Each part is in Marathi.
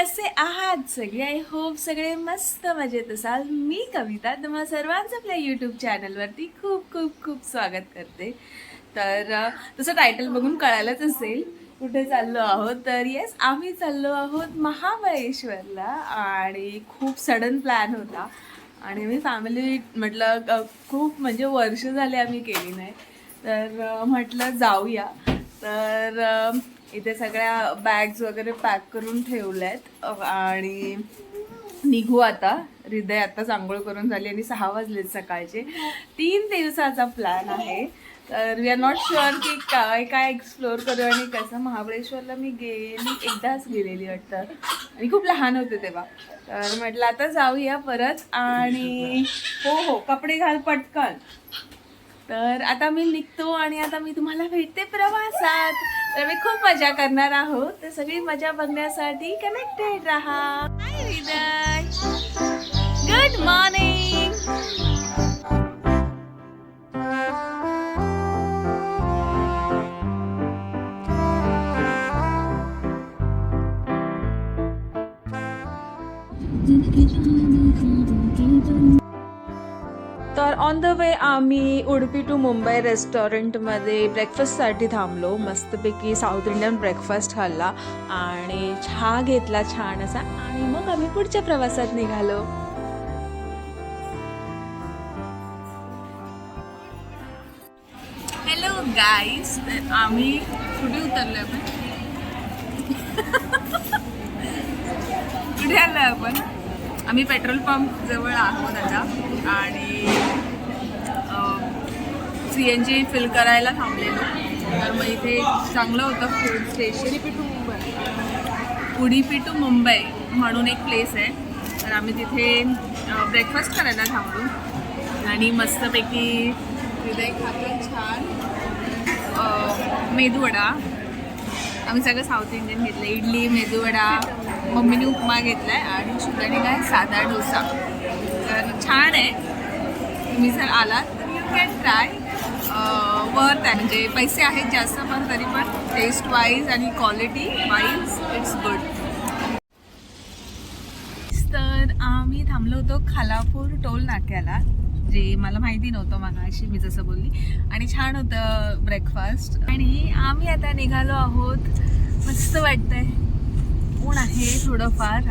असे आहात? सगळे आय होप सगळे मस्त मजेत. असाल मी कविता तुम्हा सर्वांचं आपल्या यूट्यूब चॅनलवरती खूप खूप खूप स्वागत करते. तर तसं टायटल बघून कळायलाच असेल कुठे चाललो आहोत. तर येस आम्ही चाललो आहोत महाबळेश्वरला आणि खूप सडन प्लॅन होता. आणि मी फॅमिली म्हटलं खूप म्हणजे वर्ष झाले आम्ही केली नाही. तर म्हटलं जाऊया. तर इथे सगळ्या बॅग्स वगैरे पॅक करून ठेवल्यात. आहेत आणि निघू आता. हृदय आता आंघोळ करून झाली आणि सहा वाजलेत सकाळचे. तीन दिवसाचा प्लॅन आहे. तर वी आर नॉट शुअर की काय काय एक्सप्लोअर करू आणि कसं. महाबळेश्वरला मी गेली एकदाच गेलेली वाटतं. आणि खूप लहान होते तेव्हा. तर म्हटलं आता जाऊया परत आणि हो हो कपडे घाल पटकन. तर आता मी निघतो आणि आता मी तुम्हाला भेटते प्रवासात. तर मी खूप मजा करणार आहोत. तर सगळी मजा बघण्यासाठी कनेक्टेड राहा. Good morning on the way आम्ही उडपी टू मुंबई रेस्टॉरंटमध्ये ब्रेकफास्टसाठी थांबलो. मस्तपैकी साऊथ इंडियन ब्रेकफास्ट खाल्ला आणि चहा घेतला छान असा आणि मग आम्ही पुढच्या प्रवासात निघालो. हॅलो गाईज आम्ही कुठे उतरलो आपण? कुठे आलो आपण? आम्ही पेट्रोल पंप जवळ आहोत आता आणि सी एन जी फिल करायला थांबलेलो. तर मग इथे चांगलं होतं food station to Mumbai Udupi to Mumbai म्हणून एक प्लेस आहे. तर आम्ही तिथे ब्रेकफास्ट करायला थांबलो. आणि मस्तपैकी हृदय खातो छान मेदूवडा. आम्ही सगळं साऊथ इंडियन घेतलं. इडली मेदूवडा मम्मीने उपमा घेतला आहे आणि शुगाने काय साधा डोसा. तर छान आहे. तुम्ही जर आलात तर यू कॅन ट्राय वर्थ आहे. म्हणजे पैसे आहेत जास्त पण तरी पण टेस्ट वाईज आणि क्वालिटी वाईज इट्स गुड तर आम्ही थांबलो होतो खालापूर टोल नाक्याला जे मला माहिती नव्हतं मागाशी मी जसं बोलली. आणि छान होतं ब्रेकफास्ट आणि आम्ही आता निघालो आहोत. मस्त वाटतंय. ऊन आहे थोडंफार.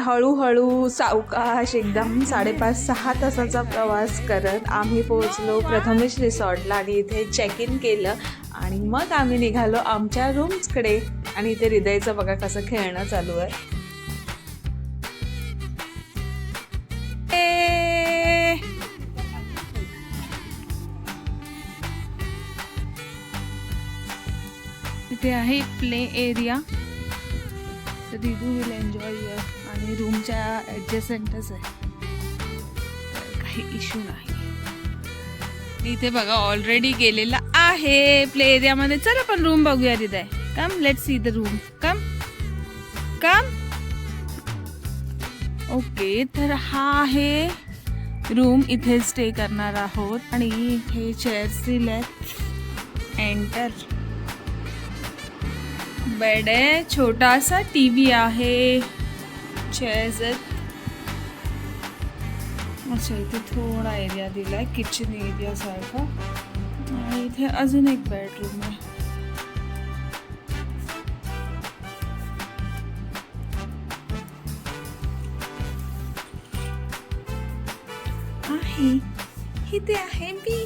हळूहळू सावकाश एकदम साडेपाच सहा तासाचा प्रवास करत आम्ही पोहोचलो प्रथमेश रिसॉर्टला आणि इथे चेक इन केलं आणि मग आम्ही निघालो आमच्या रूम्सकडे आणि इथे हृदयचं बघा कसं खेळणं चालू आहे. इथे आहे प्ले एरिया तर रिदू विल एन्जॉय युअर आणि रूमच्या ॲडजस्टंटच आहे. काही इश्यू नाही. इथे बघा ऑलरेडी गेलेला आहे. प्ले एरियामध्ये चल आपण रूम बघूया तिथे come let see the room come come okay तर हा आहे रूम इथे स्टे करणार आहोत. आणि हे चेअर्स दिले एंटर बेड आहे. छोटासा टी व्ही आहे. चेअर्स आहेत. अच्छा इथे थोडा एरिया दिलाय किचन एरिया सारखा. आणि इथे अजून एक बेडरूम आहे. आहे. इथे आहे बी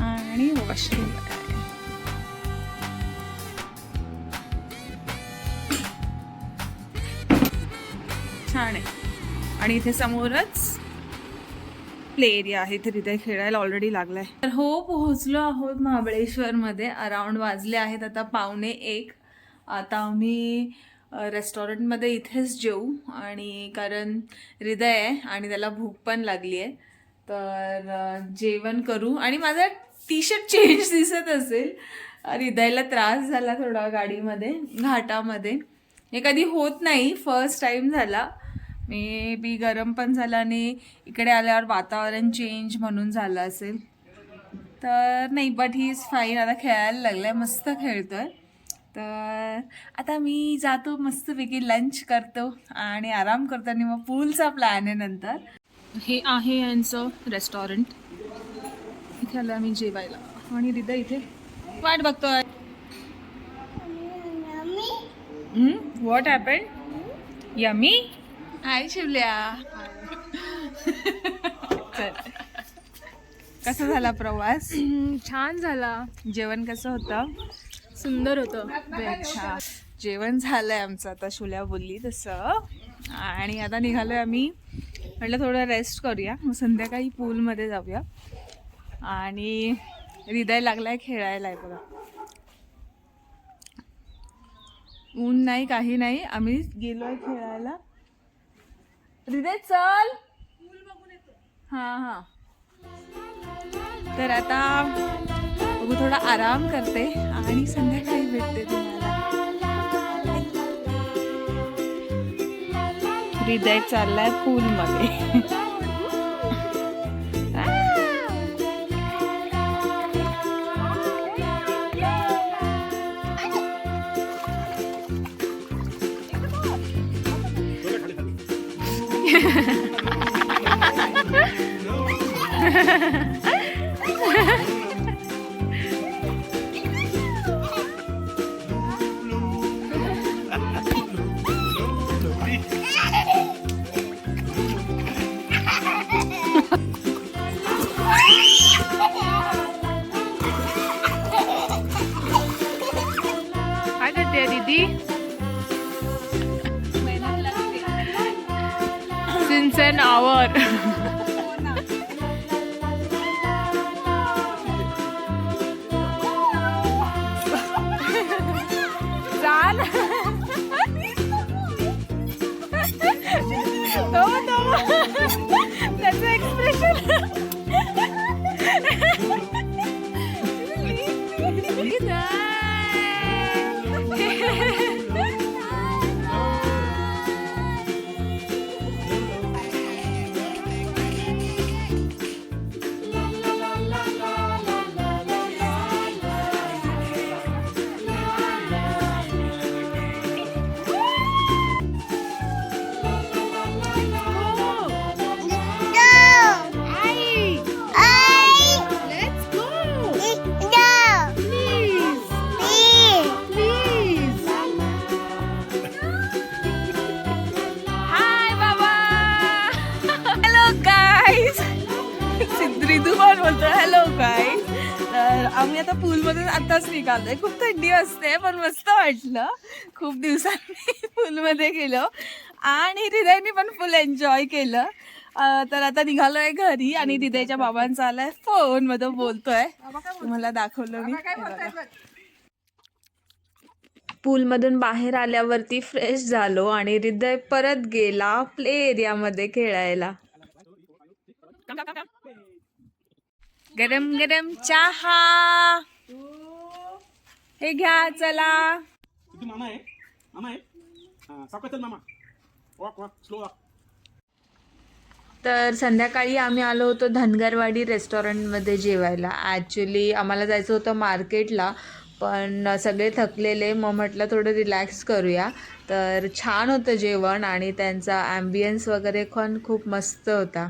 आणि वॉशरूम आहे. छान आहे आणि इथे समोरच प्ले एरिया आहे. इथे तिथे खेळायला ऑलरेडी लागलाय. तर हो पोहोचलो आहोत महाबळेश्वरमध्ये. अराऊंड वाजले आहेत आता पावणे एक. आता आम्ही रेस्टॉरंटमध्ये इथेच जेऊ. आणि कारण हृदय आहे आणि त्याला भूक पण लागली आहे. तर जेवण करू. आणि माझा टी शर्ट चेंज दिसत असेल. हृदयला त्रास झाला थोडा गाडीमध्ये घाटामध्ये. हे कधी होत नाही. फर्स्ट टाइम झाला. मे बी गरम पण झालं आणि इकडे आल्यावर वातावरण चेंज म्हणून झालं असेल. तर नाही बट ही इज फाईन आता खेळायला लागलाय मस्त खेळतोय. तर आता मी जातो मस्तपैकी लंच करतो आणि आराम करतो आणि मग पूलचा प्लॅन आहे नंतर. हे आहे यांचं रेस्टॉरंट इथे आलं आम्ही जेवायला. आणि हृदय इथे. वाट बघतोय. What happen Yami hi Shivalya चल कसा झाला प्रवास? छान झाला. जेवण कसं होतं? सुंदर होतं. अच्छा जेवण झालंय आमचं आता शुल्या बोलली तसं. आणि आता निघालोय आम्ही. म्हटलं थोडं रेस्ट करूया. मग संध्याकाळी पूलमध्ये जाऊया. आणि हृदय लागलाय खेळायला आहे बघा. ऊन नाही काही नाही. आम्ही गेलोय खेळायला. हृदय चल. हां हां. तर आता बघू थोडा आराम करते आणि संध्याकाळी भेटते तुम्हाला. हृदय चाललाय पूलमध्ये ハハハハ आताच निघालोय खूप थंडी असते पण मस्त वाटलं. खूप दिवसांनी पूलमध्ये गेलो आणि हृदयने पण फुल एन्जॉय केलं. तर आता निघालोय घरी आणि हृदयच्या बाबांचा आलाय फोनमध्ये बोलतोय. तुम्हाला दाखवलं मी. पूलमधून बाहेर आल्यावरती फ्रेश झालो आणि हृदय परत गेला प्ले एरियामध्ये खेळायला. गरम गरम चहा. हे घ्या चला. ya ah, sakwatan mama walk walk slow walk. तर संध्याकाळी आम्ही आलो होतो धनगरवाडी रेस्टॉरंटमध्ये जेवायला. ॲक्च्युली आम्हाला जायचं होतं मार्केटला पण सगळे थकलेले. मग म्हटलं थोडं रिलॅक्स करूया. तर छान होतं जेवण आणि त्यांचा ॲम्बियन्स वगैरे पण खूप मस्त होता.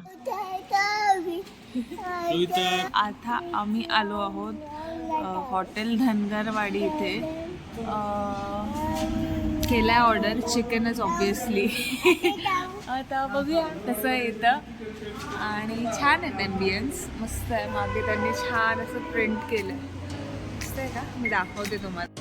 आता आम्ही आलो आहोत हॉटेल धनगरवाडी इथे. अ, केलाय ऑर्डर चिकनच ऑब्विसली आता बघूया कसं येतं आणि छान आहेत ॲम्बियन्स मस्त आहे. मागे त्यांनी छान असं प्रिंट केलं मस्त आहे का? मी दाखवते तुम्हाला.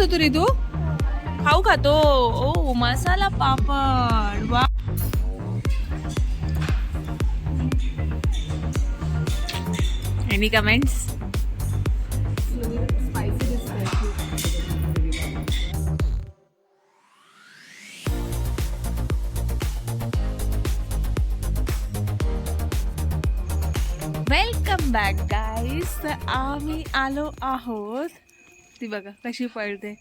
खात होतो रे तू खाऊ खातो ओ मसाला पापड. वा. Any comments welcome back guys तर आम्ही आलो आहोत ती बघा कशी पळते.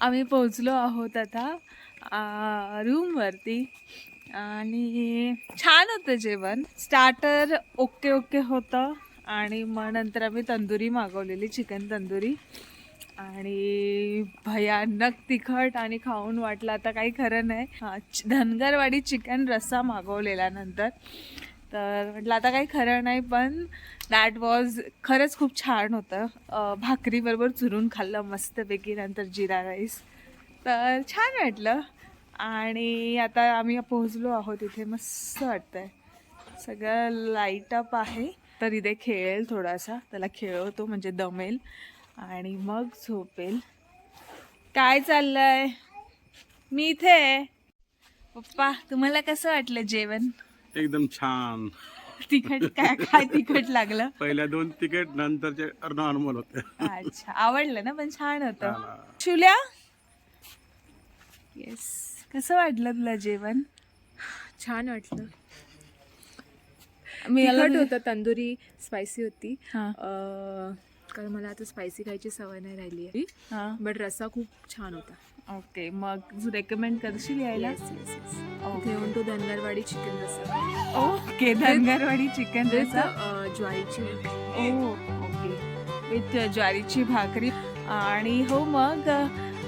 आम्ही पोचलो आहोत आता रूमवरती आणि छान होतं जेवण. स्टार्टर ओके ओके होतं. आणि मग नंतर आम्ही तंदुरी मागवलेली चिकन तंदुरी. आणि भयानक तिखट आणि खाऊन वाटलं. आता काही खरं नाही. धनगरवाडी चिकन रस्सा मागवलेला नंतर. तर म्हटलं आता काही खरं नाही पण दॅट वॉज खरंच खूप छान होतं. भाकरीबरोबर चुरून खाल्लं मस्तपैकी नंतर जिरा राईस. तर छान वाटलं. आणि आता आम्ही पोहोचलो आहोत इथे. मस्त वाटतंय. सगळं लाइट अप आहे. तर इथे खेळेल थोडासा. त्याला खेळवतो म्हणजे दमेल. आणि मग झोपेल. काय चाललंय? मी इथे आहे. पप्पा तुम्हाला कसं वाटलं जेवण? एकदम छान. तिखट काय काय तिखट लागलं? पहिल्या दोन तिकीट नंतरचे नॉर्मल होते. अच्छा आवडलं ना पण छान होतं. शुल्या येस कसं वाटलं तुला जेवण? छान वाटलं. मी तिखट होतं तंदुरी स्पायसी होती. हां. अं, कारण मला आता स्पायसी खायची सवय नाही राहिली आहे. हां. बट रस्सा खूप छान होता. ओके मग रेकमेंड करशील यायला? इथे येऊन तो धनगरवाडी चिकन रस्सा ओके धनगरवाडी चिकन With, रसा अं, ज्वारीची. ओ ओके विथ ज्वारीची भाकरी. आणि हो मग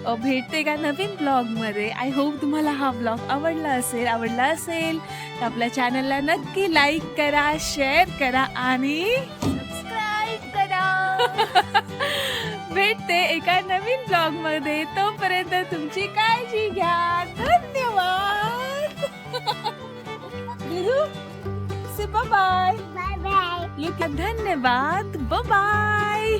अ, भेटते का नवीन ब्लॉगमध्ये आय होप तुम्हाला हा ब्लॉग आवडला असेल आवडला असेल तर आपल्या चॅनलला नक्की लाईक करा शेअर करा आणि सबस्क्राईब करा. भेटते एका नवीन ब्लॉगमध्ये तोपर्यंत तुमची काळजी घ्या. धन्यवाद. बाय. धन्यवाद. बाय